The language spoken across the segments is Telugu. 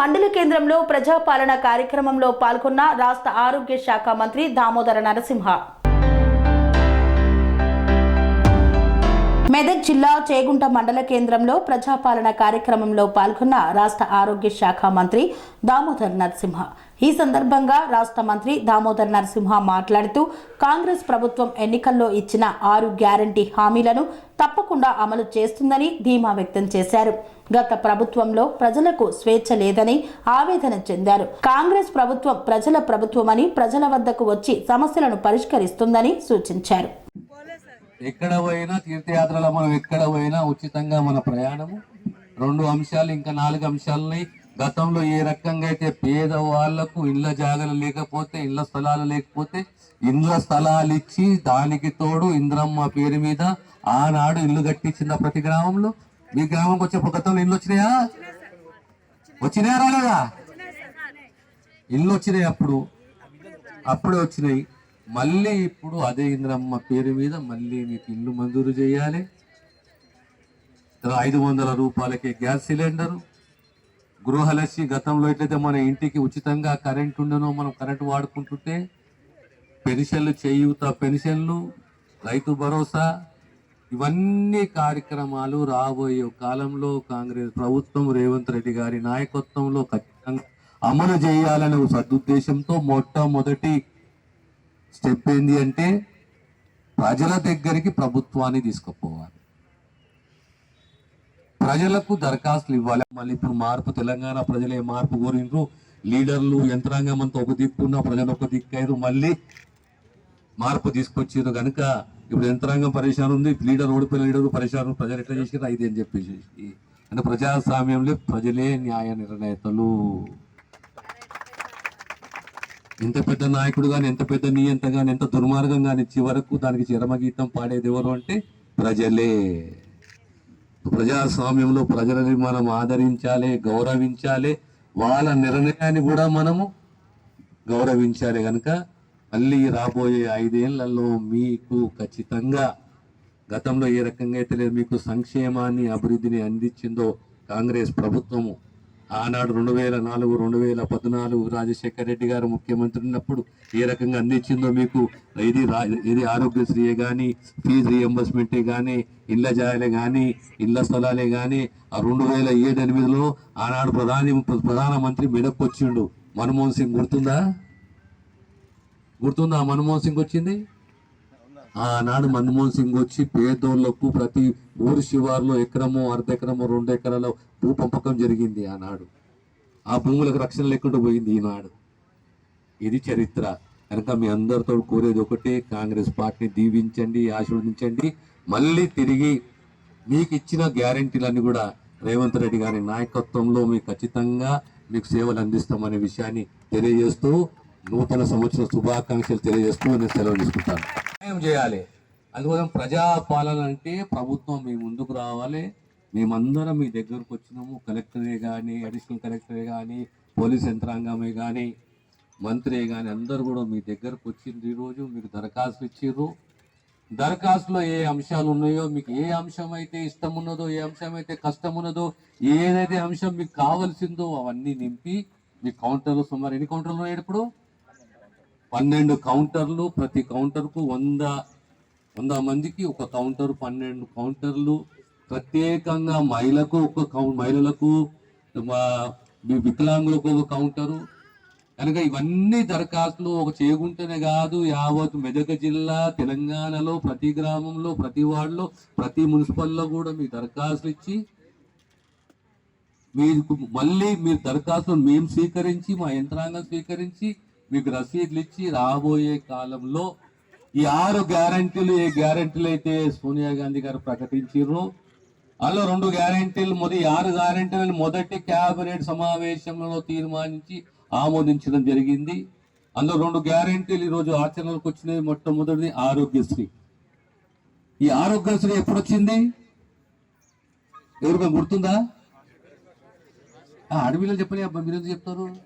మండలి కేంద్రంలో ప్రజాపాలన కార్యక్రమంలో పాల్గొన్న రాష్ట్ర ఆరోగ్య శాఖ మంత్రి దామోదర నరసింహ. మెదక్ జిల్లా చేగుంట మండల కేంద్రంలో ప్రజాపాలన కార్యక్రమంలో పాల్గొన్న రాష్ట్ర ఆరోగ్య శాఖ మంత్రి దామోదర్ నరసింహ. ఈ సందర్భంగా రాష్ట్ర మంత్రి దామోదర్ నరసింహ మాట్లాడుతూ కాంగ్రెస్ ప్రభుత్వం ఎన్నికల్లో ఇచ్చిన ఆరు గ్యారంటీ హామీలను తప్పకుండా అమలు చేస్తుందని ధీమా వ్యక్తం చేశారు. గత ప్రభుత్వంలో ప్రజలకు స్వేచ్ఛ లేదని ఆవేదన చెందారు. కాంగ్రెస్ ప్రభుత్వం ప్రజల ప్రభుత్వమని ప్రజల వద్దకు వచ్చి సమస్యలను పరిష్కరిస్తుందని సూచించారు. ఎక్కడ పోయినా తీర్థయాత్రలో మనం ఎక్కడ పోయినా ఉచితంగా మన ప్రయాణము. రెండు అంశాలు ఇంకా నాలుగు అంశాలని గతంలో ఏ రకంగా అయితే పేద వాళ్ళకు ఇళ్ళ జాగలు లేకపోతే ఇళ్ళ స్థలాలు లేకపోతే ఇళ్ళ స్థలాలు ఇచ్చి దానికి తోడు ఇంద్రమ్మ పేరు మీద ఆనాడు ఇల్లు కట్టించిన ప్రతి గ్రామంలో. మీ గ్రామంకి వచ్చేప్పుడు గతంలో ఇల్లు వచ్చినాయా? వచ్చినాయా రాలేదా? ఇల్లు వచ్చినాయి అప్పుడు. అప్పుడే వచ్చినాయి. మళ్ళీ ఇప్పుడు అదే ఇంద్రమ్మ పేరు మీద మళ్ళీ మీకు ఇల్లు మంజూరు చేయాలి. ఐదు వందల రూపాయలకే గ్యాస్ సిలిండరు. గృహలక్ష్మి గతంలో ఎట్లయితే మన ఇంటికి ఉచితంగా కరెంట్ ఉండనో మనం కరెంట్ వాడుకుంటుంటే పెన్షన్లు చేయూత పెన్షన్లు రైతు భరోసా ఇవన్నీ కార్యక్రమాలు రాబోయే కాలంలో కాంగ్రెస్ ప్రభుత్వం రేవంత్ రెడ్డి గారి నాయకత్వంలో ఖచ్చితంగా అమలు చేయాలనే సదుద్దేశంతో మొట్టమొదటి స్టెప్ ఏంది అంటే ప్రజల దగ్గరికి ప్రభుత్వాన్ని తీసుకుపోవాలి. ప్రజలకు దరఖాస్తులు ఇవ్వాలి. మళ్ళీ ఇప్పుడు మార్పు తెలంగాణ ప్రజలే మార్పు కోరిండ్రు? లీడర్లు యంత్రాంగం అంతా ఒక దిక్కున్న ప్రజలు ఒక దిక్కయ్యారు మళ్ళీ మార్పు తీసుకొచ్చారు కనుక ఇప్పుడు యంత్రాంగం పరిశాన్ ఉంది. లీడర్ ఓడిపోయిన లీడర్ పరిశాన్ ప్రజలు ఎట్లా చేసారు అయితే అని చెప్పేసి. అంటే ప్రజాస్వామ్యంలో ప్రజలే న్యాయ నిర్ణేతలు. ఎంత పెద్ద నాయకుడు కానీ ఎంత పెద్ద నియంత కానీ ఎంత దుర్మార్గం కానీ చివరకు దానికి చిరమగీతం పాడేది ఎవరు అంటే ప్రజలే. ప్రజాస్వామ్యంలో ప్రజలని మనం ఆదరించాలి గౌరవించాలి వాళ్ళ నిర్ణయాన్ని కూడా మనము గౌరవించాలి కనుక మళ్ళీ రాబోయే ఐదేళ్ళలో మీకు ఖచ్చితంగా గతంలో ఏ రకంగా అయితే లేదు మీకు సంక్షేమాన్ని అభివృద్ధిని అందించిందో కాంగ్రెస్ ప్రభుత్వము ఆనాడు రెండు వేల నాలుగు రెండు వేల పద్నాలుగు రాజశేఖర రెడ్డి గారు ముఖ్యమంత్రి ఉన్నప్పుడు ఏ రకంగా అందించిందో మీకు? ఇది రా ఇది ఆరోగ్యశ్రీయే కానీ ఫీజు రియంబర్స్మెంటే కానీ ఇళ్ళ జాయలే కానీ ఇళ్ళ స్థలాలే కానీ ఆ రెండు వేల ఏడు ఎనిమిదిలో ఆనాడు ప్రధాని ప్రధానమంత్రి మెడకు వచ్చిండు మన్మోహన్ సింగ్ గుర్తుందా? గుర్తుందా? మన్మోహన్ సింగ్ వచ్చింది? ఆనాడు మన్మోహన్ సింగ్ వచ్చి పేదోళ్ళకు ప్రతి ఊరు శివార్లో ఎకరమో అర్ధ ఎకరమో రెండు ఎకరాల భూ పంపకం జరిగింది ఆనాడు. ఆ భూములకు రక్షణ లేకుండా పోయింది ఈనాడు. ఇది చరిత్ర. కనుక మీ అందరితో కోరేది ఒకటే కాంగ్రెస్ పార్టీని దీవించండి ఆశీర్వదించండి మళ్ళీ తిరిగి మీకు ఇచ్చిన గ్యారంటీలన్నీ కూడా రేవంత్ రెడ్డి గారి నాయకత్వంలో మీకు ఖచ్చితంగా మీకు సేవలు అందిస్తామనే విషయాన్ని తెలియజేస్తూ నూతన సంవత్సర శుభాకాంక్షలు తెలియజేస్తూ నేను సెలవు తీసుకుంటాను. ఏం చేయాలి? అందుకోసం ప్రజాపాలన అంటే ప్రభుత్వం మీ ముందుకు రావాలి. మేమందరం మీ దగ్గరకు వచ్చినాము. కలెక్టరే కానీ అడిషనల్ కలెక్టరే కానీ పోలీస్ యంత్రాంగమే కానీ మంత్రి కానీ అందరు కూడా మీ దగ్గరకు వచ్చింది ఈరోజు మీకు దరఖాస్తులు ఇచ్చిర్రు. దరఖాస్తులో ఏ అంశాలు ఉన్నాయో మీకు ఏ అంశం అయితే ఇష్టం ఉన్నదో ఏ అంశం అయితే కష్టం ఉన్నదో ఏదైతే అంశం మీకు కావాల్సిందో అవన్నీ నింపి మీ కౌంటర్లు సుమారు ఎన్ని కౌంటర్లు ఉన్నాయి ఇప్పుడు? పన్నెండు కౌంటర్లు ప్రతి కౌంటర్కు వంద వంద మందికి ఒక కౌంటర్ పన్నెండు కౌంటర్లు. ప్రత్యేకంగా మహిళకు ఒక కౌ మహిళలకు మా వికలాంగులకు ఒక కౌంటరు. కనుక ఇవన్నీ దరఖాస్తులు ఒక చేగుంటేనే కాదు యావత్ మెదక్ జిల్లా తెలంగాణలో ప్రతి గ్రామంలో ప్రతి వార్డులో ప్రతి మున్సిపల్లో కూడా మీ దరఖాస్తులు ఇచ్చి మీకు మళ్ళీ మీరు దరఖాస్తులు మేము స్వీకరించి మా యంత్రాంగం స్వీకరించి మీకు రసీదులు ఇచ్చి రాబోయే కాలంలో ఈ ఆరు గ్యారంటీలు ఏ గ్యారంటీలు అయితే సోనియా గాంధీ గారు ప్రకటించారు అందులో రెండు గ్యారంటీలు మొదటి ఆరు గ్యారంటీలను మొదటి క్యాబినెట్ సమావేశంలో తీర్మానించి ఆమోదించడం జరిగింది. అందులో రెండు గ్యారంటీలు ఈరోజు ఆచరణలోకి వచ్చినవి. మొట్టమొదటిది ఆరోగ్యశ్రీ. ఈ ఆరోగ్యశ్రీ ఎప్పుడు వచ్చింది ఎవరికైనా గుర్తుందా? ఆ, అడవిలో చెప్పని అబ్బా మీరు చెప్తారు?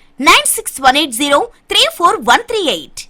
Nine six one eight zero three four one three eight